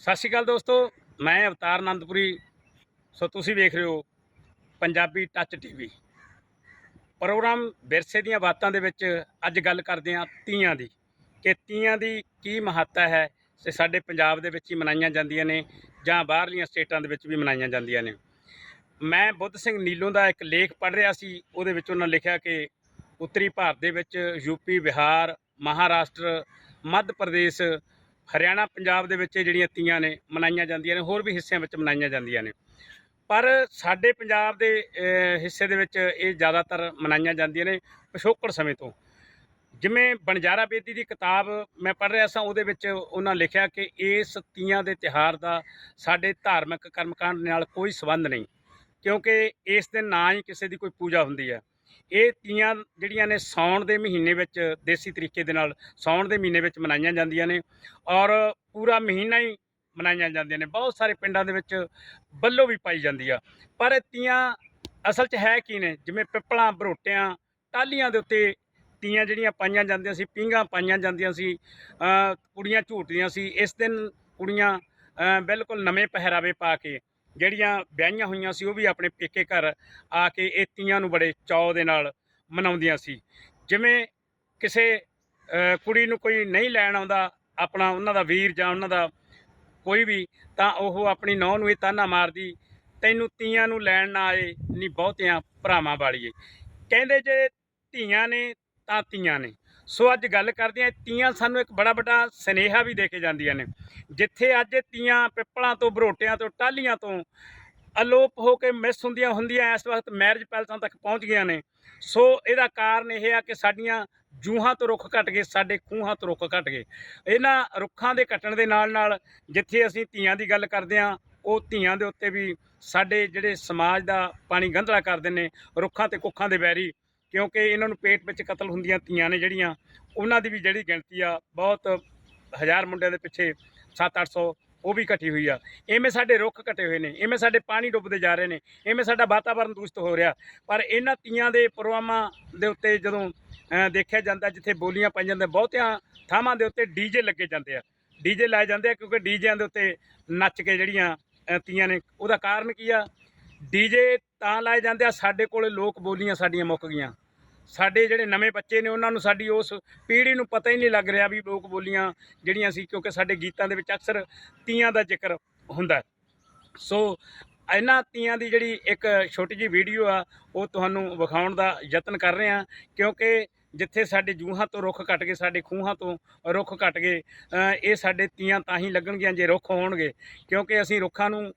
ਸਤਿ ਸ਼੍ਰੀ ਅਕਾਲ ਦੋਸਤੋ, ਮੈਂ ਅਵਤਾਰ ਆਨੰਦਪੁਰੀ ਸੋ ਤੁਸੀਂ ਵੇਖ ਰਹੇ ਹੋ ਪੰਜਾਬੀ ਟੱਚ ਟੀਵੀ। ਪ੍ਰੋਗਰਾਮ ਵਿਰਸੇ ਦੀਆਂ ਬਾਤਾਂ ਦੇ ਵਿੱਚ ਅੱਜ ਗੱਲ ਕਰਦੇ ਹਾਂ ਤੀਆਂ ਦੀ। ਕਿ ਤੀਆਂ ਦੀ ਕੀ ਮਹੱਤਤਾ ਹੈ ਤੇ ਸਾਡੇ ਪੰਜਾਬ ਦੇ ਵਿੱਚ ਹੀ ਮਨਾਈਆਂ ਜਾਂਦੀਆਂ ਨੇ ਜਾਂ ਬਾਹਰਲੀਆਂ ਸਟੇਟਾਂ ਦੇ ਵਿੱਚ ਵੀ ਮਨਾਈਆਂ ਜਾਂਦੀਆਂ ਨੇ। ਮੈਂ ਬੁੱਧ ਸਿੰਘ ਨੀਲੋਂ ਦਾ ਇੱਕ ਲੇਖ ਪੜ੍ਹ ਰਿਹਾ ਸੀ, ਉਹਦੇ ਵਿੱਚ ਉਹਨਾਂ ਲਿਖਿਆ ਕਿ ਉੱਤਰੀ ਭਾਰਤ ਦੇ ਵਿੱਚ ਯੂਪੀ ਬਿਹਾਰ, ਮਹਾਰਾਸ਼ਟਰ, ਮੱਧ ਪ੍ਰਦੇਸ਼ ਹਰਿਆਣਾ, ਪੰਜਾਬ ਦੇ ਵਿੱਚ ਇਹ ਜਿਹੜੀਆਂ ਤੀਆਂ ਨੇ, ਮਨਾਈਆਂ ਜਾਂਦੀਆਂ ਨੇ, ਹੋਰ ਵੀ ਹਿੱਸਿਆਂ ਵਿੱਚ ਮਨਾਈਆਂ ਜਾਂਦੀਆਂ ਨੇ। ਪਰ ਸਾਡੇ ਪੰਜਾਬ ਦੇ ਹਿੱਸੇ ਦੇ ਵਿੱਚ ਇਹ ਜ਼ਿਆਦਾਤਰ ਮਨਾਈਆਂ ਜਾਂਦੀਆਂ ਨੇ ਪਿਛੋਕੜ ਸਮੇਂ ਤੋਂ। ਜਿਵੇਂ ਬਣਜਾਰਾ ਬੇਦੀ ਦੀ ਕਿਤਾਬ ਮੈਂ ਪੜ੍ਹ ਰਿਹਾ ਸਾਂ, ਉਹਦੇ ਵਿੱਚ ਉਹਨਾਂ ਲਿਖਿਆ ਕਿ ਇਸ ਤੀਆਂ ਦੇ ਤਿਹਾਰ ਦਾ ਸਾਡੇ ਧਾਰਮਿਕ ਕਰਮਕਾਂਡ ਨਾਲ ਕੋਈ ਸੰਬੰਧ ਨਹੀਂ, ਕਿਉਂਕਿ ਇਸ ਦਿਨ ਨਾ ਹੀ ਕਿਸੇ ਦੀ ਕੋਈ ਪੂਜਾ ਹੁੰਦੀ ਹੈ। ਇਹ ਤੀਆਂ ਜਿਹੜੀਆਂ ਨੇ ਸਾਉਣ ਦੇ ਮਹੀਨੇ ਵਿੱਚ ਦੇਸੀ ਤਰੀਕੇ ਦੇ ਨਾਲ ਸਾਉਣ ਦੇ ਮਹੀਨੇ ਵਿੱਚ ਮਨਾਈਆਂ ਜਾਂਦੀਆਂ ਨੇ ਔਰ ਪੂਰਾ ਮਹੀਨਾ ਹੀ ਮਨਾਈਆਂ ਜਾਂਦੀਆਂ ਨੇ। ਬਹੁਤ ਸਾਰੇ ਪਿੰਡਾਂ ਦੇ ਵਿੱਚ ਬੱਲੋ ਵੀ ਪਾਈ ਜਾਂਦੀ ਆ। ਪਰ ਇਹ ਤੀਆਂ ਅਸਲ 'ਚ ਹੈ ਕੀ ਨੇ? ਜਿਵੇਂ ਪਿੱਪਲਾਂ, ਬਰੋਟਿਆਂ ਟਾਲੀਆਂ ਦੇ ਉੱਤੇ ਤੀਆਂ ਜਿਹੜੀਆਂ ਪਾਈਆਂ ਜਾਂਦੀਆਂ ਸੀ, ਪੀਂਘਾਂ ਪਾਈਆਂ ਜਾਂਦੀਆਂ ਸੀ ਕੁੜੀਆਂ ਝੂਟਦੀਆਂ ਸੀ, ਇਸ ਦਿਨ ਕੁੜੀਆਂ ਬਿਲਕੁਲ ਨਵੇਂ ਪਹਿਰਾਵੇ ਪਾ ਕੇ ਜਿਹੜੀਆਂ ਵਿਆਹੀਆਂ ਹੋਈਆਂ ਸੀ, ਉਹ ਵੀ ਆਪਣੇ ਪੇਕੇ ਘਰ ਆ ਕੇ ਇਹ ਤੀਆਂ ਨੂੰ ਬੜੇ ਚਾਅ ਦੇ ਨਾਲ ਮਨਾਉਂਦੀਆਂ ਸੀ। ਜਿਵੇਂ ਕਿਸੇ ਕੁੜੀ ਨੂੰ ਕੋਈ ਨਹੀਂ ਲੈਣ ਆਉਂਦਾ, ਆਪਣਾ ਉਹਨਾਂ ਦਾ ਵੀਰ ਜਾਂ ਉਹਨਾਂ ਦਾ ਕੋਈ ਵੀ, ਤਾਂ ਉਹ ਆਪਣੀ ਨੌਂ ਨੂੰ ਇਹ ਤਾਨਾ ਮਾਰਦੀ, ਤੈਨੂੰ ਤੀਆਂ ਨੂੰ ਲੈਣ ਨਾ ਆਏ ਨਹੀਂ ਬਹੁਤਿਆਂ ਭਰਾਵਾਂ ਵਾਲੀਏ। ਕਹਿੰਦੇ ਜੇ ਧੀਆਂ ਨੇ, ਤਾਂ ਤੀਆਂ ਨੇ। ਸੋ ਅੱਜ ਗੱਲ ਕਰਦੇ ਹਾਂ, ਤੀਆਂ ਸਾਨੂੰ ਇੱਕ ਬੜਾ ਵੱਡਾ ਸਨੇਹਾ ਵੀ ਦੇ ਕੇ ਜਾਂਦੀਆਂ ਨੇ। ਜਿੱਥੇ ਅੱਜ ਇਹ ਤੀਆਂ ਪਿੱਪਲਾਂ ਤੋਂ, ਬਰੋਟਿਆਂ ਤੋਂ ਟਾਲੀਆਂ ਤੋਂ ਅਲੋਪ ਹੋ ਕੇ ਮਿਸ ਹੁੰਦੀਆਂ ਹੁੰਦੀਆਂ ਇਸ ਵਕਤ ਮੈਰਿਜ ਪੈਲਸਾਂ ਤੱਕ ਪਹੁੰਚ ਗਈਆਂ ਨੇ। ਸੋ ਇਹਦਾ ਕਾਰਨ ਇਹ ਆ ਕਿ ਸਾਡੀਆਂ ਜੂਹਾਂ ਤੋਂ ਰੁੱਖ ਘਟ ਗਏ, ਸਾਡੇ ਖੂਹਾਂ ਤੋਂ ਰੁੱਖ ਘਟ ਗਏ। ਇਹਨਾਂ ਰੁੱਖਾਂ ਦੇ ਕੱਟਣ ਦੇ ਨਾਲ ਨਾਲ ਜਿੱਥੇ ਅਸੀਂ ਧੀਆਂ ਦੀ ਗੱਲ ਕਰਦੇ ਹਾਂ, ਉਹ ਧੀਆਂ ਦੇ ਉੱਤੇ ਵੀ ਸਾਡੇ ਜਿਹੜੇ ਸਮਾਜ ਦਾ ਪਾਣੀ ਗੰਧਲਾ ਕਰਦੇ ਨੇ, ਰੁੱਖਾਂ ਤੇ ਕੁੱਖਾਂ ਦੇ ਵੈਰੀ ਕਿਉਂਕਿ ਇਹਨਾਂ ਨੂੰ ਪੇਟ ਵਿੱਚ ਕਤਲ ਹੁੰਦੀਆਂ ਧੀਆਂ ਨੇ ਜਿਹੜੀਆਂ, ਉਹਨਾਂ ਦੀ ਵੀ ਜਿਹੜੀ ਗਿਣਤੀ ਆ, ਬਹੁਤ ਹਜ਼ਾਰ ਮੁੰਡਿਆਂ ਦੇ ਪਿੱਛੇ 7-800 ਉਹ ਵੀ ਘਟੀ ਹੋਈ ਆ। ਐਵੇਂ ਸਾਡੇ ਰੁੱਖ ਘਟੇ ਹੋਏ ਨੇ ਐਵੇਂ ਸਾਡੇ ਪਾਣੀ ਡੁੱਬਦੇ ਜਾ ਰਹੇ ਨੇ ਐਵੇਂ ਸਾਡਾ ਵਾਤਾਵਰਣ ਦੂਸ਼ਿਤ ਹੋ ਰਿਹਾ। ਪਰ ਇਹਨਾਂ ਤੀਆਂ ਦੇ ਪ੍ਰੋਗਰਾਮਾਂ ਦੇ ਉੱਤੇ ਜਦੋਂ ਦੇਖਿਆ ਜਾਂਦਾ, ਜਿੱਥੇ ਬੋਲੀਆਂ ਪਾਈਆਂ ਜਾਂਦੀਆਂ, ਬਹੁਤਿਆਂ ਥਾਵਾਂ ਦੇ ਉੱਤੇ ਡੀਜੇ ਲੱਗੇ ਜਾਂਦੇ ਆ। ਡੀਜੇ ਲਾਏ ਜਾਂਦੇ ਆ ਕਿਉਂਕਿ ਡੀਜਿਆਂ ਦੇ ਉੱਤੇ ਨੱਚ ਕੇ ਜਿਹੜੀਆਂ ਤੀਆਂ ਨੇ, ਉਹਦਾ ਕਾਰਨ ਕੀ ਆ? ਡੀਜੇ ਤਾਂ ਲਾਏ ਜਾਂਦੇ ਆ, ਸਾਡੇ ਕੋਲੇ ਲੋਕ ਬੋਲੀਆਂ ਸਾਡੀਆਂ ਮੁੱਕ ਗਈਆਂ। ਸਾਡੇ ਜਿਹੜੇ ਨਵੇਂ ਬੱਚੇ ਨੇ, ਉਹਨਾਂ ਨੂੰ ਸਾਡੀ ਉਸ ਪੀੜ੍ਹੀ ਨੂੰ ਪਤਾ ਹੀ ਨਹੀਂ ਲੱਗ ਰਿਹਾ ਵੀ ਲੋਕ ਬੋਲੀਆਂ ਜਿਹੜੀਆਂ ਸੀ, ਕਿਉਂਕਿ ਸਾਡੇ ਗੀਤਾਂ ਦੇ ਵਿੱਚ ਅਕਸਰ ਤੀਆਂ ਦਾ ਜ਼ਿਕਰ ਹੁੰਦਾ ਸੋ ਇਹਨਾਂ ਤੀਆਂ ਦੀ ਜਿਹੜੀ ਇੱਕ ਛੋਟੀ ਜਿਹੀ ਵੀਡੀਓ ਆ, ਉਹ ਤੁਹਾਨੂੰ ਵਿਖਾਉਣ ਦਾ ਯਤਨ ਕਰ ਰਹੇ ਹਾਂ, ਕਿਉਂਕਿ ਜਿੱਥੇ ਸਾਡੇ ਜੂਹਾਂ ਤੋਂ ਰੁੱਖ ਕੱਟ ਗਏ, ਸਾਡੇ ਖੂਹਾਂ ਤੋਂ ਰੁੱਖ ਕੱਟ ਗਏ ਇਹ ਸਾਡੇ ਤੀਆਂ ਤਾਂ ਹੀ ਲੱਗਣਗੀਆਂ ਜੇ ਰੁੱਖ ਹੋਣਗੇ, ਕਿਉਂਕਿ ਅਸੀਂ ਰੁੱਖਾਂ ਨੂੰ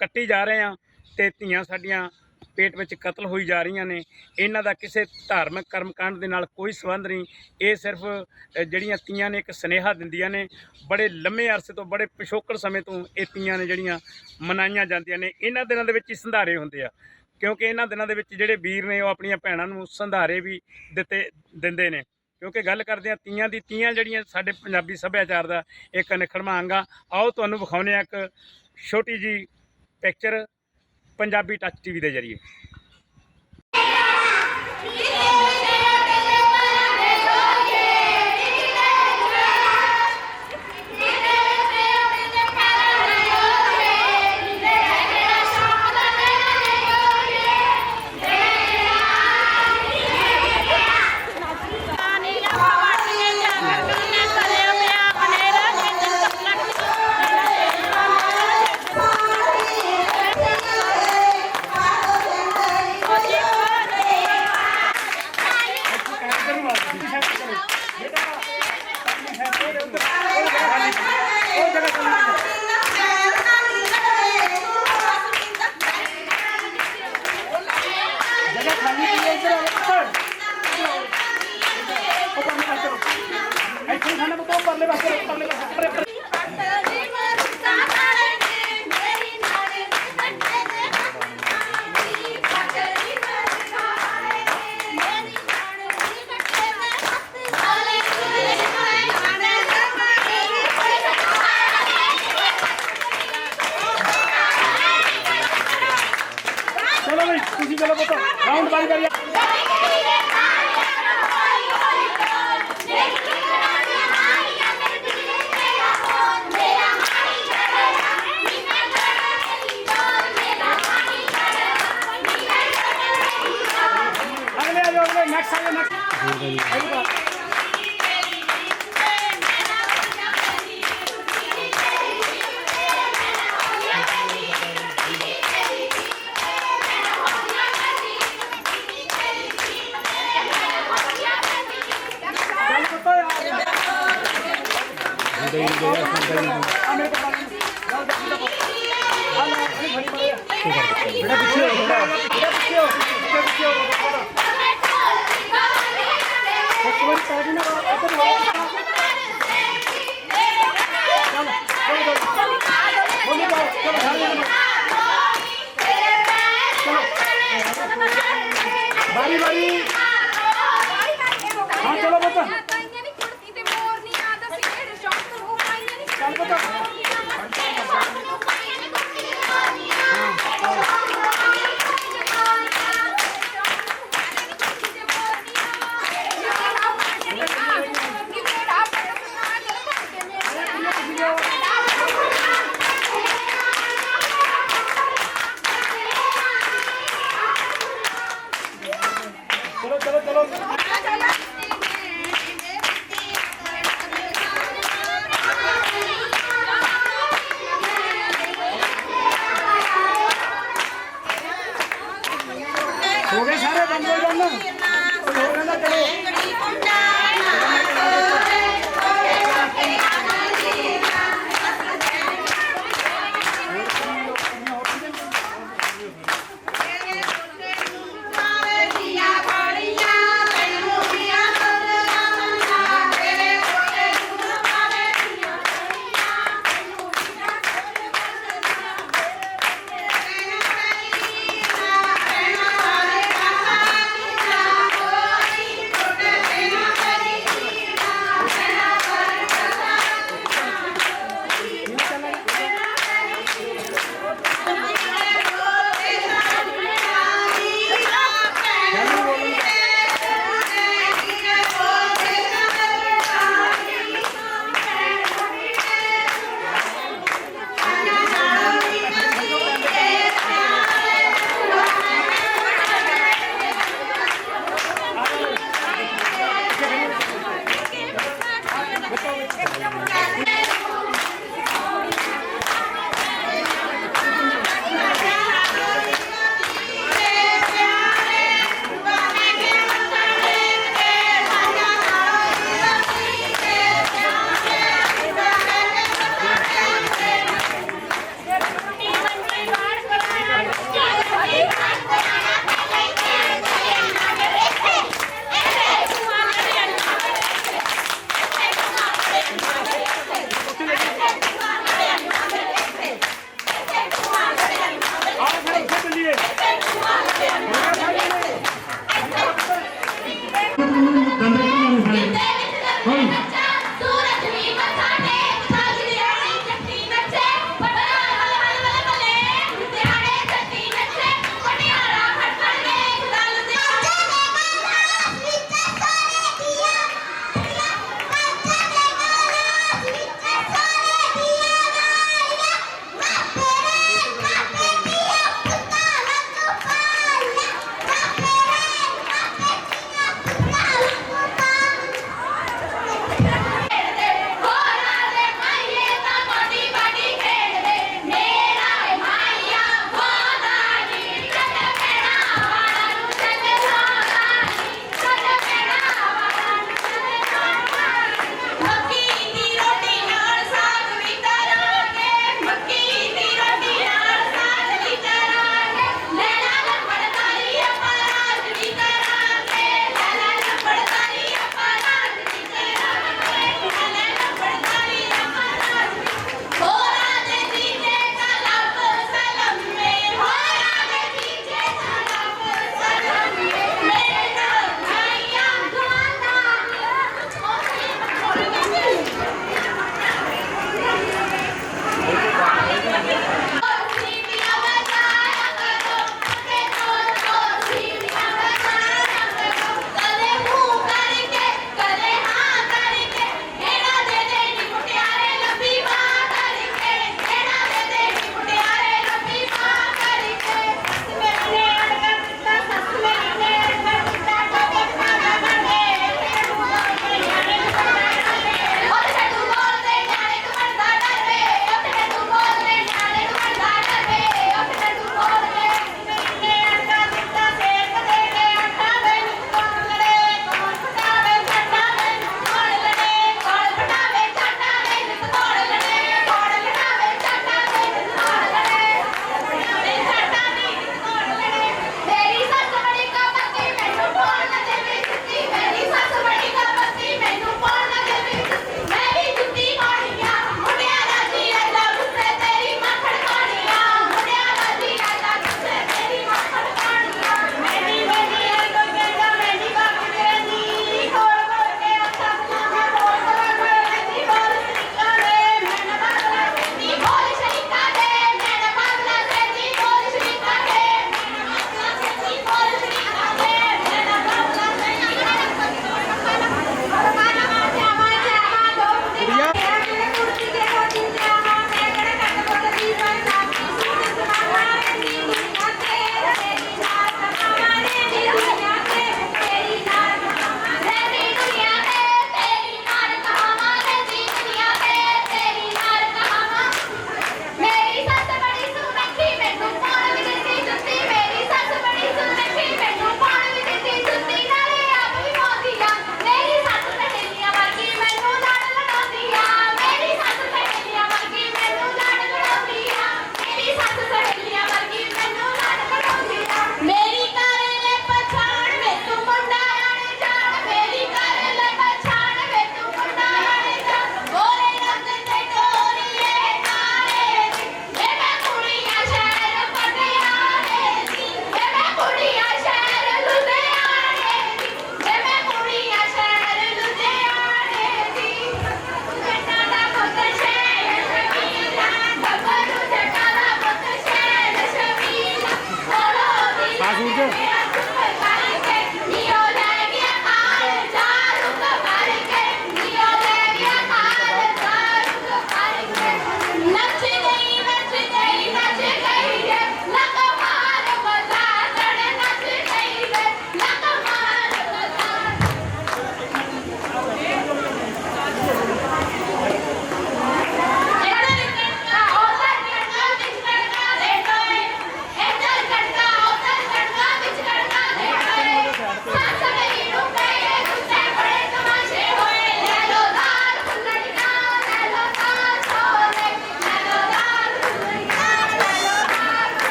ਕੱਟੀ ਜਾ ਰਹੇ ਹਾਂ ਤੇ ਧੀਆਂ ਸਾਡੀਆਂ ਪੇਟ ਵਿੱਚ ਕਤਲ ਹੋਈ ਜਾ ਰਹੀਆਂ ਨੇ, ਇਹਨਾਂ ਦਾ ਕਿਸੇ ਧਾਰਮਿਕ ਕਰਮਕਾਂਡ ਦੇ ਨਾਲ ਕੋਈ ਸੰਬੰਧ ਨਹੀਂ। ਇਹ ਸਿਰਫ ਜਿਹੜੀਆਂ ਤੀਆਂ ਨੇ ਇੱਕ ਸਨੇਹਾ ਦਿੰਦੀਆਂ ਨੇ, ਬੜੇ ਲੰਮੇ ਅਰਸੇ ਤੋਂ, ਬੜੇ ਪਿਛੋਕੜ ਸਮੇਂ ਤੋਂ ਇਹ ਤੀਆਂ ਨੇ ਜਿਹੜੀਆਂ ਮਨਾਈਆਂ ਜਾਂਦੀਆਂ ਨੇ। ਇਹਨਾਂ ਦਿਨਾਂ ਦੇ ਵਿੱਚ ਹੀ ਸੰਧਾਰੇ ਹੁੰਦੇ ਆ, ਕਿਉਂਕਿ ਇਹਨਾਂ ਦਿਨਾਂ ਦੇ ਵਿੱਚ ਜਿਹੜੇ ਵੀਰ ਨੇ ਉਹ ਆਪਣੀਆਂ ਭੈਣਾਂ ਨੂੰ ਸੰਧਾਰੇ ਵੀ ਦਿੱਤੇ, ਦਿੰਦੇ ਨੇ। ਕਿਉਂਕਿ ਗੱਲ ਕਰਦੇ ਆ ਤੀਆਂ ਦੀ ਤੀਆਂ ਜਿਹੜੀਆਂ ਸਾਡੇ ਪੰਜਾਬੀ ਸੱਭਿਆਚਾਰ ਦਾ ਇੱਕ ਅਨਿਖੜਵਾਂ ਅੰਗ ਆ। ਆਓ ਤੁਹਾਨੂੰ ਵਿਖਾਉਂਦੇ ਆ ਇੱਕ ਛੋਟੀ ਜੀ ਪਿਕਚਰ ਪੰਜਾਬੀ ਟੱਚ ਟੀਵੀ ਦੇ ਜ਼ਰੀਏ। राउंड कर करिए Thank you. बारी बारी हाँ चलो बच्चा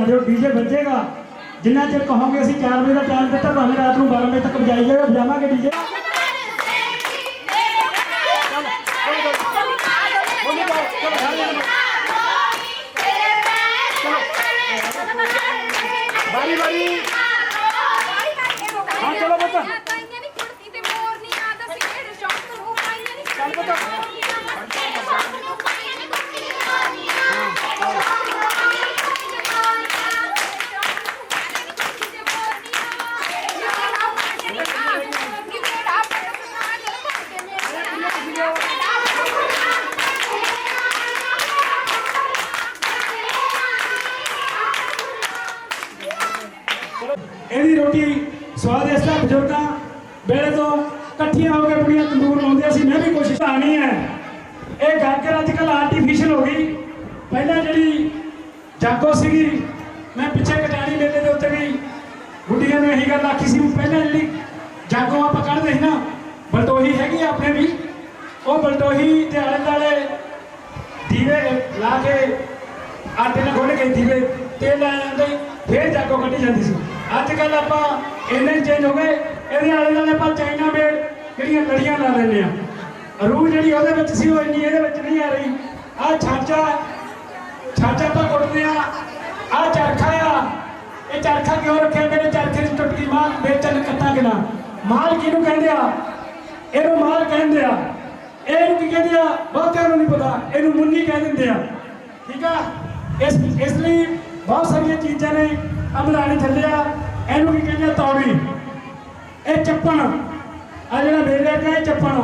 ਕਹਿੰਦੇ ਡੀਜੇ ਲਾ ਦਿਓ ਡੀਜੇ ਵੱਜੇਗਾ ਜਿੰਨਾ ਚਿਰ ਕਹੋਗੇ ਅਸੀਂ 4 ਵਜੇ ਦਾ ਟਾਈਮ ਦਿੱਤਾ ਭਾਵੇਂ ਰਾਤ ਨੂੰ 12 ਵਜੇ ਤੱਕ ਵਜਾਈ ਜਾਵੇ ਵਜਾਵਾਂਗੇ ਡੀਜੇ ਬਾਰੀ ਬਾਰੀ ਹਾਂ ਚਲੋ ਬੱਚਾ ਇਸ ਦਾ ਵੇਲੇ ਤੋਂ ਇਕੱਠੀਆਂ ਹੋ ਕੇ ਬੁੜੀਆਂ ਤੰਦੂਰ ਲਾਉਂਦੇ ਸੀ ਮੈਂ ਵੀ ਕੋਸ਼ਿਸ਼ ਆਣੀ ਹੈ ਇਹ ਗਾਗਰ ਅੱਜ ਕੱਲ੍ਹ ਆਰਟੀਫੀਸ਼ੀਅਲ ਹੋ ਗਈ। ਪਹਿਲਾਂ ਜਿਹੜੀ ਜਾਗੋ ਸੀਗੀ, ਮੈਂ ਪਿੱਛੇ ਕਟਾਣੀ ਮੇਲੇ ਦੇ ਉੱਤੇ ਵੀ ਬੁੱਢੀਆਂ ਨੇ ਇਹੀ ਗੱਲ ਆਖੀ ਸੀ ਪਹਿਲਾਂ ਜਿਹੜੀ ਜਾਗੋ ਆਪਾਂ ਕੱਢਦੇ ਸੀ ਨਾ, ਬਲਟੋਹੀ ਹੈਗੀ ਆਪਣੇ ਵੀ, ਉਹ ਬਲਟੋਹੀ ਦੇ ਆਲੇ ਦੁਆਲੇ ਦੀਵੇ ਲਾ ਕੇ ਆਟੇ ਨਾਲ ਖੋਲ ਕੇ ਦੀਵੇ ਤੇਲ ਲਾ ਜਾਂਦੇ, ਫੇਰ ਜਾਗੋ ਕੱਢੀ ਜਾਂਦੀ ਸੀ। ਅੱਜ ਕੱਲ ਆਪਾਂ ਇੰਨੇ ਚੇਂਜ ਹੋ ਗਏ ਇਹਦੇ ਆਲੇ ਦੁਆਲੇ ਆਪਾਂ ਚਾਈਨਾ ਮੇਡ ਜਿਹੜੀਆਂ ਲੜੀਆਂ ਲਾ ਲੈਂਦੇ ਆ। ਰੂਹ ਜਿਹੜੀ ਉਹਦੇ ਵਿੱਚ ਸੀ, ਉਹ ਇੰਨੀ ਇਹਦੇ ਵਿੱਚ ਨਹੀਂ ਆ ਰਹੀ। ਆ ਛਾਂਚਾ ਛਾਂਚਾ ਆਪਾਂ ਕੁੱਟਦੇ ਆ। ਆ ਚਰਖਾ ਆ। ਇਹ ਚਰਖਾ ਕਿਉਂ ਰੱਖਿਆ? ਮੇਰੇ ਚਰਖੇ 'ਚ ਟੁੱਟ ਗਈ ਮਾਲ ਵੇਚਣ ਕੱਟਾ ਕਿਨਾ। ਮਾਲ ਕਿਹਨੂੰ ਕਹਿੰਦੇ ਆ? ਇਹਨੂੰ ਮਾਲ ਕਹਿੰਦੇ ਆ। ਇਹਨੂੰ ਕੀ ਕਹਿੰਦੇ ਆ? ਬਹੁਤਿਆਂ ਨੂੰ ਨਹੀਂ ਪਤਾ। ਇਹਨੂੰ ਮੁੰਨੀ ਕਹਿ ਦਿੰਦੇ ਆ। ਠੀਕ ਆ? ਇਸ ਇਸ ਲਈ ਬਹੁਤ ਸਾਰੀਆਂ ਚੀਜ਼ਾਂ ਨੇ। ਅਮਲਾਣੀ ਥੱਲੇ ਆ। ਇਹਨੂੰ ਕੀ ਕਹਿੰਦੇ ਆ? ਤੌੜੀ। ਇਹ ਚੱਪਣ। ਆ ਜਿਹੜਾ ਮੇਰੇ ਅੱਗੇ ਇਹ ਚੱਪਣ।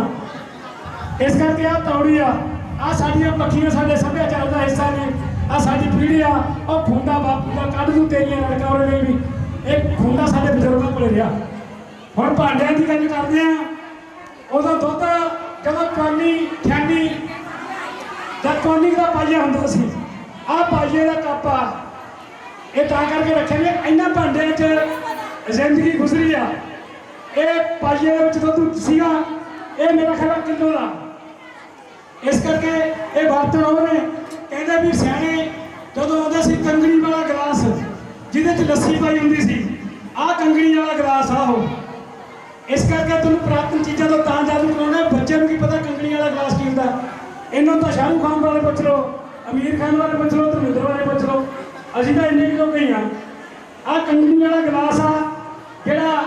ਇਸ ਕਰਕੇ ਆ ਤੌੜੀ ਆ। ਆ ਸਾਡੀਆਂ ਪੱਖੀਆਂ ਸਾਡੇ ਸੱਭਿਆਚਾਰ ਦਾ ਹਿੱਸਾ ਨੇ। ਆ ਸਾਡੀ ਪੀੜ੍ਹੀ ਆ। ਉਹ ਖੁੰਡਾ ਬਾਪੂ ਦਾ ਕੱਢ ਨੂੰ ਤੇਰੀਆਂ ਲੜਕਾ ਲਈ ਵੀ। ਇਹ ਖੁੰਡਾ ਸਾਡੇ ਬਜ਼ੁਰਗਾਂ ਕੋਲੇ ਰਿਹਾ। ਹੁਣ ਭਾਂਡਿਆਂ ਦੀ ਗੱਲ ਕਰਦੇ ਆ। ਉਦੋਂ ਦੁੱਧ ਜਦੋਂ ਪਾਣੀ ਠੰਡੀ ਜਦ ਪਾਣੀ ਦਾ ਪਾਈਆ ਹੁੰਦਾ ਸੀ ਆ ਪਾਈਏ ਦਾ ਕੱਪ ਆ। ਇਹ ਤਾਂ ਕਰਕੇ ਰੱਖਿਆ ਨੇ ਇਹਨਾਂ ਭਾਂਡਿਆਂ 'ਚ ਜ਼ਿੰਦਗੀ ਗੁਜ਼ਰੀ ਆ। ਇਹ ਪਾਈਏ ਦੇ ਵਿੱਚ ਦੁੱਧ ਸੀਗਾ, ਇਹ ਮੇਰਾ ਖਿਆਲ ਕਿਲੋ ਦਾ। ਇਸ ਕਰਕੇ ਇਹ ਵਰਤਣ ਉਹ ਨੇ ਕਹਿੰਦੇ ਵੀ ਸਿਆਣੇ, ਜਦੋਂ ਆਉਂਦਾ ਸੀ ਕੰਗਣੀ ਵਾਲਾ ਗਲਾਸ, ਜਿਹਦੇ 'ਚ ਲੱਸੀ ਪਾਈ ਹੁੰਦੀ ਸੀ, ਆਹ ਕੰਗਣੀ ਵਾਲਾ ਗਲਾਸ ਆ ਉਹ। ਇਸ ਕਰਕੇ ਤੁਹਾਨੂੰ ਪ੍ਰਾਪਤ ਚੀਜ਼ਾਂ ਤੋਂ ਤਾਂ ਜਾਦੂ ਕਰਾਉਣਾ ਬੱਚਿਆਂ ਨੂੰ ਕੀ ਪਤਾ ਕੰਗਣੀ ਵਾਲਾ ਗਲਾਸ ਕੀ ਹੁੰਦਾ। ਇਹਨੂੰ ਤਾਂ ਸ਼ਾਹਰੂ ਖਾਨ ਵਾਲੇ ਪੁੱਛ ਲਓ, ਅਮੀਰ ਖਾਨ ਵਾਲੇ ਪੁੱਛ ਲਓ ਧਰਮਿੰਦਰ ਵਾਲੇ ਪੁੱਛ ਲਓ। ਅਸੀਂ ਤਾਂ ਇੰਨੇ ਕਿਲੋ ਗਏ ਆਹ ਕੰਗਣੀ ਵਾਲਾ ਗਲਾਸ ਆ, ਜਿਹੜਾ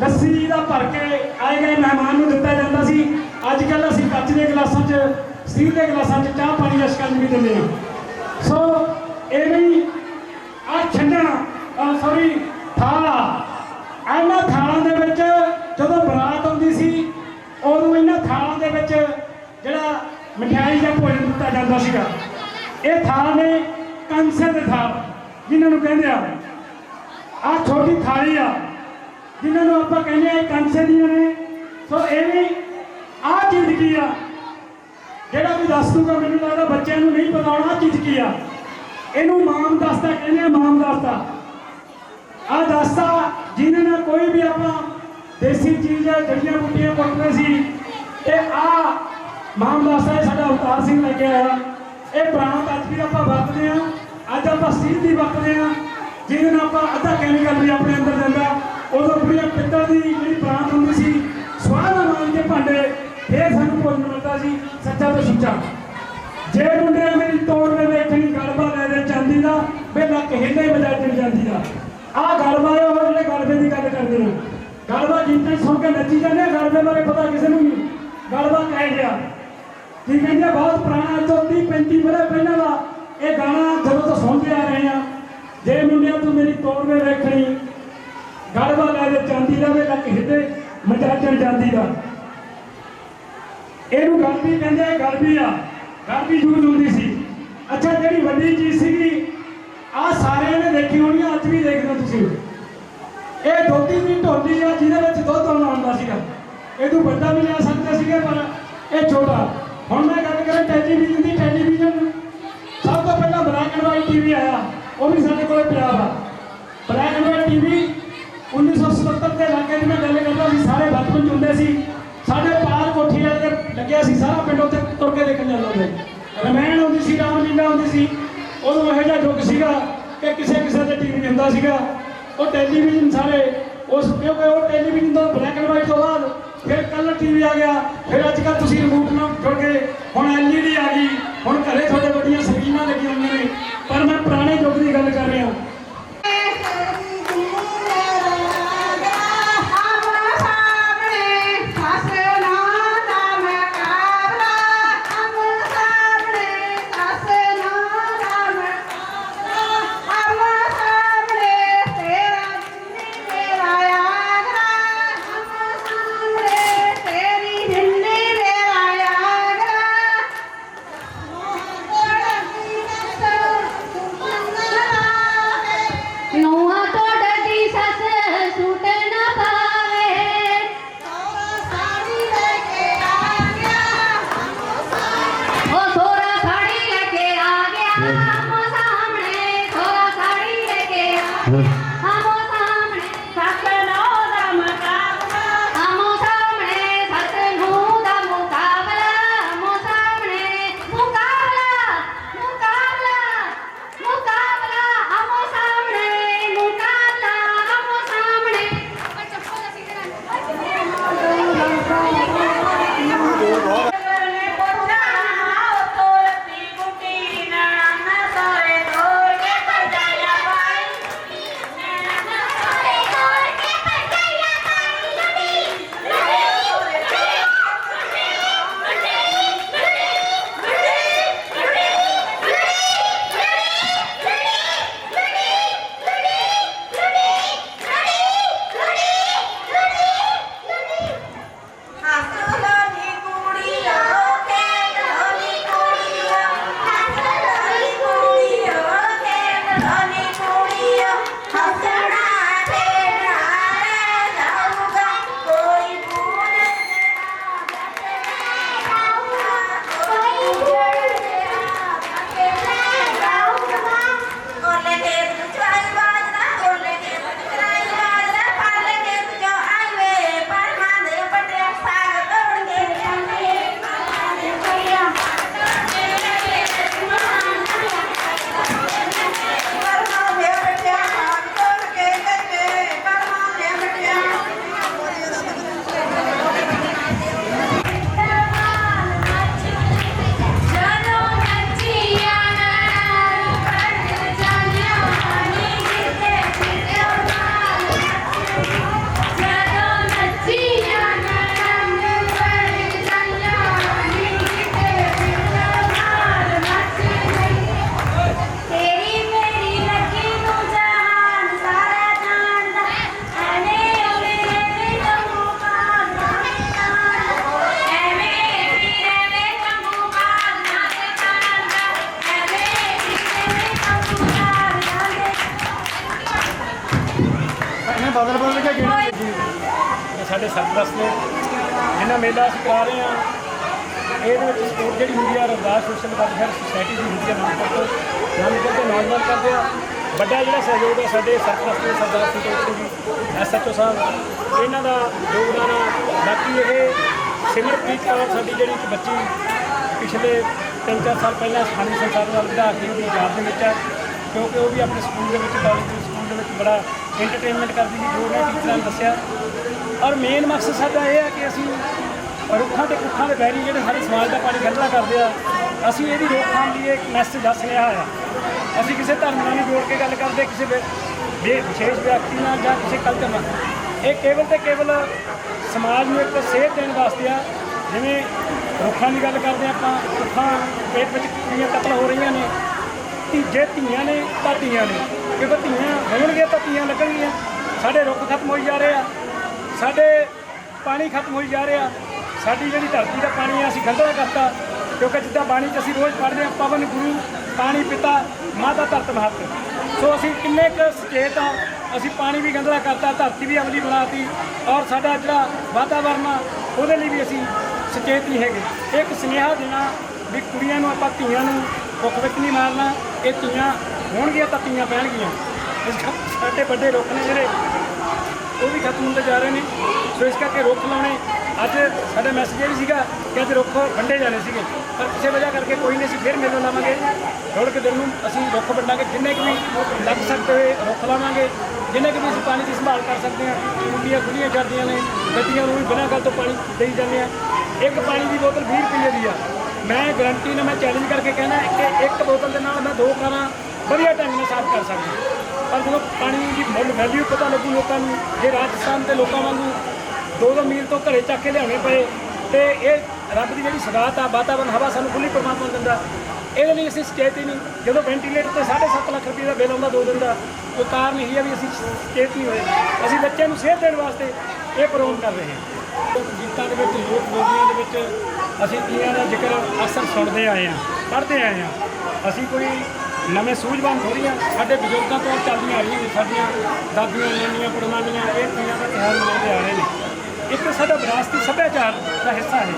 ਲੱਸੀ ਦਾ ਭਰ ਕੇ ਆਏ ਗਏ ਮਹਿਮਾਨ ਨੂੰ ਦਿੱਤਾ ਜਾਂਦਾ ਸੀ। ਅੱਜ ਕੱਲ ਅਸੀਂ ਕੱਚ ਦੇ ਗਲਾਸਾਂ 'ਚ ਸਟੀਲ ਦੇ ਗਲਾਸਾਂ 'ਚ ਚਾਹ ਪਾਣੀ ਦਾ ਸ਼ਿਕੰਜ ਵੀ ਦਿੰਦੇ ਹਾਂ। ਸੋ ਐਵੇਂ ਹੀ ਆ ਛੰਡਣਾ ਸੌਰੀ ਥਾਲ ਆ। ਇਹਨਾਂ ਥਾਲਾਂ ਦੇ ਵਿੱਚ ਜਦੋਂ ਬਰਾਤ ਆਉਂਦੀ ਸੀ, ਉਦੋਂ ਇਹਨਾਂ ਥਾਲਾਂ ਦੇ ਵਿੱਚ ਜਿਹੜਾ ਮਠਿਆਈ ਜਾਂ ਭੋਜਨ ਦਿੱਤਾ ਜਾਂਦਾ ਸੀਗਾ। ਇਹ ਥਾਲ ਨੇ ਕੰਸੇ ਦੇ ਥਾਲ, ਜਿਨ੍ਹਾਂ ਨੂੰ ਕਹਿੰਦੇ ਆ। ਆ ਛੋਟੀ ਥਾਲੀ ਆ। ਜਿਨ੍ਹਾਂ ਨੂੰ ਆਪਾਂ ਕਹਿੰਦੇ ਆ ਇਹ ਦੀਆਂ ਨੇ। ਸੋ ਇਹ ਵੀ ਆ ਚੀਜ਼ ਕੀ ਆ? ਜਿਹੜਾ ਵੀ ਦੱਸ ਦੂਗਾ ਮੈਨੂੰ ਲੱਗਦਾ ਬੱਚਿਆਂ ਨੂੰ ਨਹੀਂ ਪਤਾ ਹੋਣਾ ਆਹ ਚੀਜ਼ ਕੀ ਆ। ਇਹਨੂੰ ਮਾਮ ਦਸਤਾ ਕਹਿੰਦੇ ਆ, ਮਾਮ ਦਸਤਾ। ਆ ਦਸਤਾ ਜਿਹਦੇ ਨਾਲ ਕੋਈ ਵੀ ਆਪਾਂ ਦੇਸੀ ਚੀਜ਼ ਜੜੀਆਂ ਬੂਟੀਆਂ ਕੁੱਟਦੇ ਸੀ ਇਹ ਆ ਮਾਮ ਦਸਤਾ ਸਾਡਾ ਅਵਤਾਰ ਸਿੰਘ ਲੱਗਿਆ ਆ ਇਹ ਪ੍ਰਾਂਤ ਅੱਜ ਵੀ ਆਪਾਂ ਵਰਤਦੇ ਆ ਅੱਜ ਆਪਾਂ ਸਟੀਲ ਦੀ ਵਰਤਦੇ ਆ ਜਿਹਦੇ ਨਾਲ ਆਪਾਂ ਅੱਧਾ ਕੈਮੀਕਲ ਵੀ ਆਪਣੇ ਅੰਦਰ ਜਾਂਦਾ ਉਦੋਂ ਬੁੜੀਆਂ ਪਿੱਤਲ ਦੀ ਜਿਹੜੀ ਪ੍ਰਾਂਤ ਹੁੰਦੀ ਸੀ, ਸਵਾਹ ਨਾਲ ਮਾਂਜ ਕੇ ਭਾਂਡੇ, ਫੇਰ ਸਾਨੂੰ ਭੋਜਨ ਮਿਲਦਾ ਸੀ, ਸੱਚਾ ਤੇ ਸੁੱਚਾ। ਜੇ ਮੁੰਡੇ ਮੇਰੀ ਤੋੜ ਦੇ ਵੇਖਣੀ ਗਲਬਾ ਲੈ ਦੇ ਚਾਂਦੀ ਦਾ ਬੇਲਾ ਕਹਿੰਦੇ ਬਜਾ ਜਾਂਦੀ ਦਾ ਆਹ ਗਲਬਾ ਉਹ ਜਿਹੜੇ ਗਲਬੇ ਦੀ ਗੱਲ ਕਰਦੇ ਨੇ। ਗਲਬਾ ਜਿੰਨੇ ਸੁਣ ਕੇ ਨੱਚੀ ਜਾਂਦੇ ਗਲਬੇ ਬਾਰੇ ਪਤਾ ਕਿਸੇ ਨੂੰ ਨਹੀਂ। ਗਲਬਾ ਕਹਿ ਗਿਆ ਕੀ ਕਹਿੰਦੇ ਬਹੁਤ ਪੁਰਾਣਾ ਅੱਜ ਤੋਂ 30 35 ਬਰੇ ਪਹਿਲਾਂ ਦਾ ਇਹ ਗਾਣਾ ਜਦੋਂ ਤੋਂ ਸੁਣਦੇ ਆ ਰਹੇ ਆ, ਜੇ ਮੁੰਡਿਆਂ ਤੂੰ ਮੇਰੀ ਤੋੜ ਦੇ ਵੇਖਣੀ ਗਲਬਾ ਲੈ ਦੇ ਚਾਂਦੀ ਦਾ ਵੇਲਾ ਕਹਿੰਦੇ ਮਜਾ ਚੜ ਜਾਂਦੀ ਦਾ। ਇਹਨੂੰ ਗਲਬੀ ਕਹਿੰਦੇ ਆ ਗਲਬੀ ਆ ਗਲਬੀ ਯੂਜ਼ ਹੁੰਦੀ ਸੀ। ਅੱਛਾ ਜਿਹੜੀ ਵੱਡੀ ਚੀਜ਼ ਸੀਗੀ ਆ ਸਾਰਿਆਂ ਨੇ ਦੇਖੀ ਹੋਣੀ ਆ, ਅੱਜ ਵੀ ਦੇਖਦੇ ਹੋ ਤੁਸੀਂ। ਇਹ ਦੋਤੀ ਦੀ ਢੋਲੀ ਆ ਜਿਹਦੇ ਵਿੱਚ ਦੁੱਧ ਆਉਣਾ ਹੁੰਦਾ ਸੀਗਾ। ਇਹਨੂੰ ਵੱਡਾ ਵੀ ਲਿਆ ਸਕਦੇ ਸੀਗੇ ਪਰ ਇਹ ਛੋਟਾ। ਹੁਣ ਮੈਂ ਗੱਲ ਕਰਾਂ ਟੈਲੀਵਿਜ਼ਨ ਦੀ ਟੈਲੀਵਿਜ਼ਨ ਸਭ ਤੋਂ ਪਹਿਲਾਂ ਬਲੈਕ ਐਂਡ ਵਾਈਟ ਟੀਵੀ ਆਇਆ। ਉਹ ਵੀ ਸਾਡੇ ਕੋਲ ਪਿਆ ਵਾ ਬਲੈਕ ਐਂਡ ਵਾਈਟ ਟੀਵੀ 1977 ਦੇ ਲਾਗੇ ਦੀ ਮੈਂ ਗੱਲ ਕਰਦਾ ਸੀ ਸਾਰੇ ਬਚਪਨ ਚ ਸੀ। ਸਾਡੇ ਪਾਰ ਕੋਠੀ ਵਾਲੇ ਲੱਗਿਆ ਸੀ, ਸਾਰਾ ਪਿੰਡ ਉੱਥੇ ਤੁਰ ਕੇ ਦੇਖਣ ਜਾਂਦਾ ਹੁੰਦਾ ਰਮੈਣ ਹੁੰਦੀ ਸੀ, ਰਾਮਲੀਲਾ ਹੁੰਦੀ ਸੀ। ਉਦੋਂ ਇਹੋ ਜਿਹਾ ਯੁੱਗ ਸੀਗਾ ਕਿ ਕਿਸੇ ਕਿਸੇ ਦੇ ਟੀਵੀ ਹੁੰਦਾ ਸੀਗਾ। ਉਹ ਟੈਲੀਵਿਜ਼ਨ ਸਾਰੇ ਉਸ ਕਿਉਂਕਿ ਉਹ ਟੈਲੀਵਿਜ਼ਨ ਤੋਂ ਬਲੈਕ ਐਂਡ ਵਾਈਟ ਤੋਂ ਬਾਅਦ ਫਿਰ ਕਲਰ ਟੀਵੀ ਆ ਗਿਆ। ਫਿਰ ਅੱਜ ਕੱਲ੍ਹ ਤੁਸੀਂ ਰਿਮੋਟ ਨਾਲ ਜੁੜ ਕੇ ਹੁਣ ਐਲਈਡੀ ਆ ਗਈ। ਹੁਣ ਘਰੇ ਤੁਹਾਡੇ ਵੱਡੀਆਂ ਸਕਰੀਨਾਂ ਲੱਗੀਆਂ ਹੋਈਆਂ ਨੇ। ਪਰ ਮੈਂ ਪੁਰਾਣੇ ਯੁੱਗ ਦੀ ਗੱਲ ਕਰ ਰਿਹਾ। ਸਾਡੇ ਸਰਪ੍ਰਸਤ ਦੇ ਸਰਦਾਰ ਸੰਤੋਖ ਸਿੰਘ ਜੀ ਐਸਐਚਓ ਸਾਹਿਬ, ਇਹਨਾਂ ਦਾ ਯੋਗਦਾਨ ਆ। ਬਾਕੀ ਇਹ ਸਿਮਰਪ੍ਰੀਤ ਕੌਰ ਸਾਡੀ ਜਿਹੜੀ ਇੱਕ ਬੱਚੀ ਪਿਛਲੇ 3-4 ਸਾਲ ਪਹਿਲਾਂ ਸਥਾਨੀ ਸੰਸਾਰ ਨਾਲ ਵਿਦਿਆਰਥੀ ਦੀ ਯਾਦ ਦੇ ਵਿੱਚ ਹੈ ਕਿਉਂਕਿ ਉਹ ਵੀ ਆਪਣੇ ਸਕੂਲ ਦੇ ਵਿੱਚ ਕਾਲਜ ਦੇ ਸਕੂਲ ਦੇ ਵਿੱਚ ਬੜਾ ਐਂਟਰਟੇਨਮੈਂਟ ਕਰਦੀ ਸੀ, ਜੋ ਉਹਨੇ ਟੀਚਰਾਂ ਨੇ ਦੱਸਿਆ। ਔਰ ਮੇਨ ਮਕਸਦ ਸਾਡਾ ਇਹ ਹੈ ਕਿ ਅਸੀਂ ਰੁੱਖਾਂ ਤੇ ਕੁੱਖਾਂ ਦੇ ਬੈਰੀ ਜਿਹੜੇ ਸਾਡੇ ਸਮਾਜ ਦਾ ਪਾਣੀ ਗੰਦਲਾ ਕਰਦੇ ਆ, ਅਸੀਂ ਇਹਦੀ ਰੋਕਥਾਮ ਲਈ ਇੱਕ ਮੈਸੇਜ ਦੱਸ ਰਿਹਾ ਆ। ਅਸੀਂ ਕਿਸੇ ਧਰਮ ਨਾਲ ਨਹੀਂ ਜੋੜ ਕੇ ਗੱਲ ਕਰਦੇ, ਕਿਸੇ ਵਿ- ਵਿਸ਼ੇਸ਼ ਵਿਅਕਤੀ ਨਾਲ ਜਾਂ ਕਿਸੇ ਕਲਚਰ ਨਾਲ। ਇਹ ਕੇਵਲ ਤੇ ਕੇਵਲ ਸਮਾਜ ਨੂੰ ਇੱਕ ਸੇਧ ਦੇਣ ਵਾਸਤੇ ਆ। ਜਿਵੇਂ ਰੁੱਖਾਂ ਦੀ ਗੱਲ ਕਰਦੇ ਹਾਂ ਆਪਾਂ, ਰੁੱਖਾਂ ਪੇਟ ਵਿੱਚ ਕੁੜੀਆਂ ਕਤਲ ਹੋ ਰਹੀਆਂ ਨੇ ਧੀ ਜੇ ਧੀਆਂ ਨੇ ਤਾਂ ਧੀਆਂ ਨੇ। ਕਿਉਂਕਿ ਧੀਆਂ ਹੋਣਗੀਆਂ ਤਾਂ ਧੀਆਂ ਲੱਗਣਗੀਆਂ। ਸਾਡੇ ਰੁੱਖ ਖਤਮ ਹੋਈ ਜਾ ਰਹੇ ਆ। ਸਾਡੇ ਪਾਣੀ ਖਤਮ ਹੋਈ ਜਾ ਰਿਹਾ ਸਾਡੀ ਜਿਹੜੀ ਧਰਤੀ ਦਾ ਪਾਣੀ ਆ, ਅਸੀਂ ਗੰਦਾ ਕਰਤਾ। ਕਿਉਂਕਿ ਜਿੱਦਾਂ ਬਾਣੀ 'ਚ ਅਸੀਂ ਰੋਜ਼ ਪੜ੍ਹਦੇ ਹਾਂ, ਪਵਨ ਗੁਰੂ, ਪਾਣੀ ਪਿਤਾ, ਮਾਤਾ ਧਰਤ ਮਹੱਤ। ਸੋ ਅਸੀਂ ਕਿੰਨੇ ਕੁ ਸੁਚੇਤ ਆ ਅਸੀਂ ਪਾਣੀ ਵੀ ਗੰਦਲਾ ਕਰਤਾ, ਧਰਤੀ ਵੀ ਅਮਲੀ ਬਣਾਤੀ, ਔਰ ਸਾਡਾ ਜਿਹੜਾ ਵਾਤਾਵਰਨ ਆ, ਉਹਦੇ ਲਈ ਵੀ ਅਸੀਂ ਸੁਚੇਤ ਨਹੀਂ ਹੈਗੇ। ਇੱਕ ਸੁਨੇਹਾ ਦੇਣਾ ਵੀ ਕੁੜੀਆਂ ਨੂੰ ਆਪਾਂ ਧੀਆਂ ਨੂੰ ਭੁੱਖ ਵਿੱਚ ਨਹੀਂ ਮਾਰਨਾ, ਇਹ ਧੀਆਂ ਹੋਣਗੀਆਂ ਤਾਂ ਧੀਆਂ ਪੈਣਗੀਆਂ। ਸਾਡੇ ਵੱਡੇ ਰੁੱਖ ਨੇ ਜਿਹੜੇ, ਉਹ ਵੀ ਖਤਮ ਹੁੰਦੇ ਜਾ ਰਹੇ ਨੇ, ਸੋ ਇਸ ਕਰਕੇ ਰੁੱਖ ਲਾਉਣੇ ਅੱਜ ਸਾਡਾ ਮੈਸੇਜ ਇਹ ਵੀ ਸੀਗਾ ਕਿ ਅੱਜ ਰੁੱਖ ਵੰਡੇ ਜਾਣੇ ਸੀਗੇ। ਪਰ ਕਿਸੇ ਵਜ੍ਹਾ ਕਰਕੇ ਕੋਈ ਨਹੀਂ ਅਸੀਂ ਫਿਰ ਮੇਲਾ ਲਾਵਾਂਗੇ ਥੋੜ੍ਹੇ ਕੇ ਦਿਨ ਨੂੰ ਅਸੀਂ ਰੁੱਖ ਵੰਡਾਂਗੇ, ਜਿੰਨੇ ਕੁ ਵੀ ਲੱਗ ਸਕਦੇ ਹੋਏ ਰੁੱਖ ਲਾਵਾਂਗੇ, ਜਿੰਨੇ ਕੁ ਵੀ ਅਸੀਂ ਪਾਣੀ ਦੀ ਸੰਭਾਲ ਕਰ ਸਕਦੇ ਹਾਂ। ਟੂਟੀਆਂ ਖੁੱਲੀਆਂ ਕਰਦੀਆਂ ਨੇ, ਗੱਡੀਆਂ ਨੂੰ ਵੀ ਬਿਨਾਂ ਗੱਲ ਤੋਂ ਪਾਣੀ ਦੇਈ ਜਾਂਦੇ ਆ ਇੱਕ ਪਾਣੀ ਦੀ ਬੋਤਲ 20 ਰੁਪਏ ਦੀ ਆ। ਮੈਂ ਗਰੰਟੀ ਨਾਲ ਮੈਂ ਚੈਲੰਜ ਕਰਕੇ ਕਹਿਣਾ ਕਿ ਇੱਕ ਬੋਤਲ ਦੇ ਨਾਲ ਮੈਂ ਦੋ ਕਾਰਾਂ ਵਧੀਆ ਢੰਗ ਨਾਲ ਸਾਫ਼ ਕਰ ਸਕਦਾ। ਪਰ ਜਦੋਂ ਪਾਣੀ ਦੀ ਮੁੱਲ ਵੈਲਿਊ ਪਤਾ ਲੱਗੂ ਲੋਕਾਂ ਨੂੰ, ਜੇ ਰਾਜਸਥਾਨ ਦੇ ਲੋਕਾਂ ਵਾਂਗੂ ਦੋ ਦੋ ਮੀਲ ਤੋਂ ਘਰੇ ਚੱਕ ਕੇ ਲਿਆਉਣੇ ਪਏ ਤੇ ਇਹ ਰੱਬ ਦੀ ਜਿਹੜੀ ਸਗਾਤ ਆ, ਵਾਤਾਵਰਨ, ਹਵਾ ਸਾਨੂੰ ਖੁੱਲੀ ਪਰਮਾਤਮਾ ਦਿੰਦਾ। ਇਹਦੇ ਲਈ ਅਸੀਂ ਸਚੇਤ ਹੀ ਨਹੀਂ, ਜਦੋਂ ਵੈਂਟੀਲੇਟਰ ਤੇ 7.5 ਲੱਖ ਰੁਪਏ ਦਾ ਬਿੱਲ ਆਉਂਦਾ ਦੋ ਦਿਨ ਦਾ ਉਹ ਕਾਰਨ ਇਹੀ ਹੈ ਵੀ ਅਸੀਂ ਸਚੇਤ ਨਹੀਂ ਹੋਏ। ਅਸੀਂ ਬੱਚਿਆਂ ਨੂੰ ਸੇਧ ਦੇਣ ਵਾਸਤੇ ਇਹ ਪ੍ਰੋਗਰਾਮ ਕਰ ਰਹੇ ਹਾਂ। ਗੀਤਾਂ ਦੇ ਵਿੱਚ, ਲੋਕ ਬੋਲੀਆਂ ਦੇ ਵਿੱਚ ਅਸੀਂ ਤੀਆਂ ਦਾ ਜ਼ਿਕਰ ਅਕਸਰ ਸੁਣਦੇ ਆਏ ਹਾਂ, ਪੜ੍ਹਦੇ ਆਏ ਹਾਂ। ਅਸੀਂ ਕੋਈ ਨਵੇਂ ਸੂਝਵਾਨ ਥੋੜ੍ਹੀਆਂ ਸਾਡੇ ਬਜ਼ੁਰਗਾਂ ਤੋਂ ਚੱਲਦੀਆਂ ਆ ਰਹੀਆਂ ਸਾਡੀਆਂ ਦਾਦੀਆਂ, ਨਾਨੀਆਂ ਪੜਨਾਨੀਆਂ ਇਹ ਤੀਆਂ ਦਾ ਤਿਉਹਾਰ ਮਨਾਉਂਦੇ ਆ ਰਹੇ ਨੇ। ਇੱਕ ਸਾਡਾ ਵਿਰਾਸਤੀ ਸੱਭਿਆਚਾਰ ਦਾ ਹਿੱਸਾ ਹੈ।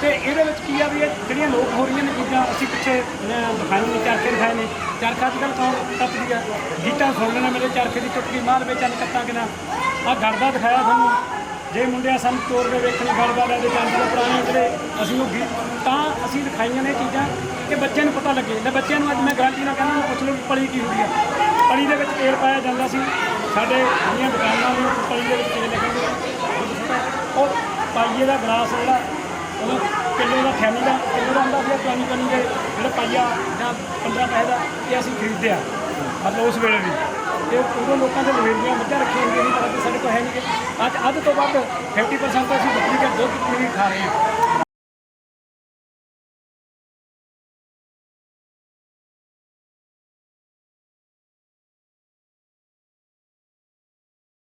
ਤੇ ਇਹਦੇ ਵਿੱਚ ਕੀ ਆ ਵੀ ਇਹ ਜਿਹੜੀਆਂ ਲੋਕ ਹੋ ਰਹੀਆਂ ਨੇ ਚੀਜ਼ਾਂ ਅਸੀਂ ਪਿੱਛੇ ਅਹ, ਦਿਖਾਈਆਂ ਨੇ ਚਰਖੇ ਦਿਖਾਏ ਨੇ। ਚਰਖਾ ਅੱਜ ਕੱਲ੍ਹ ਕੌਣ ਕੱਤਦੀ ਆ? ਗੀਤਾਂ ਸੁਣ ਲੈਣਾ ਮੇਰੇ ਚਰਖੇ ਦੀ ਚੁਟਕੀ ਮਾਰ ਵਿੱਚ ਚੰਨ ਕੱਟਾਂ ਕਿਨਾ। ਆ ਗੜਦਾ ਦਿਖਾਇਆ ਤੁਹਾਨੂੰ। ਜੇ ਮੁੰਡਿਆਂ ਸਾਨੂੰ ਤੋਰ ਕੇ ਵੇਖਣੀ ਗੜਦਾ ਲੈ ਦੇ ਚੰਦ ਦੇ ਪੁਰਾਣੇ ਜਿਹੜੇ ਅਸੀਂ ਉਹ ਗੀਤ ਤਾਂ ਅਸੀਂ ਦਿਖਾਈਆਂ ਨੇ ਚੀਜ਼ਾਂ ਕਿ ਬੱਚਿਆਂ ਨੂੰ ਪਤਾ ਲੱਗੇ। ਲੈ ਬੱਚਿਆਂ ਨੂੰ ਅੱਜ ਮੈਂ ਗਾਰੰਟੀ ਨਾਲ ਕਹਿੰਦਾ ਪੁੱਛ ਲਓ ਪਲੀ ਕੀ ਹੁੰਦੀ ਆ। ਪਲੀ ਦੇ ਵਿੱਚ ਤੇਲ ਪਾਇਆ ਜਾਂਦਾ ਸੀ। ਸਾਡੇ ਜਿਹੜੀਆਂ ਦੁਕਾਨਾਂ ਨੇ ਪਲੀ ਦੇ ਵਿੱਚ ਤੇਲ ਲਿਖਣਗੇ ਉਹ ਪਾਈਏ ਦਾ ਗਲਾਸ ਜਿਹੜਾ ਉਹ ਕਿਲੋ ਦਾ ਥੈਲੀ ਦਾ, ਕਿਲੋ ਦਾ ਹੁੰਦਾ ਸੀ ਪਾਣੀ ਪਾਣੀ ਦੇ ਜਿਹੜਾ ਪਾਈਆ ਜਾਂ 15 ਪੈਸੇ ਦਾ, ਇਹ ਅਸੀਂ ਖਰੀਦਦੇ ਆ, ਮਤਲਬ ਉਸ ਵੇਲੇ ਵੀ। ਤੇ ਉਦੋਂ ਲੋਕਾਂ ਦੇ ਲਵੇਰੀਆਂ ਮੱਝਾਂ ਰੱਖੀਆਂ ਹੁੰਦੀਆਂ ਸੀ, ਪਰ ਅੱਜ ਸਾਡੇ ਕੋਲ ਹੈ ਨਹੀਂ। ਅੱਜ ਅੱਧ ਤੋਂ ਵੱਧ 50% ਅਸੀਂ ਡੁਪਲੀਕੇਟ ਦੁੱਧ ਪਨੀਰ ਖਾ ਰਹੇ ਹਾਂ।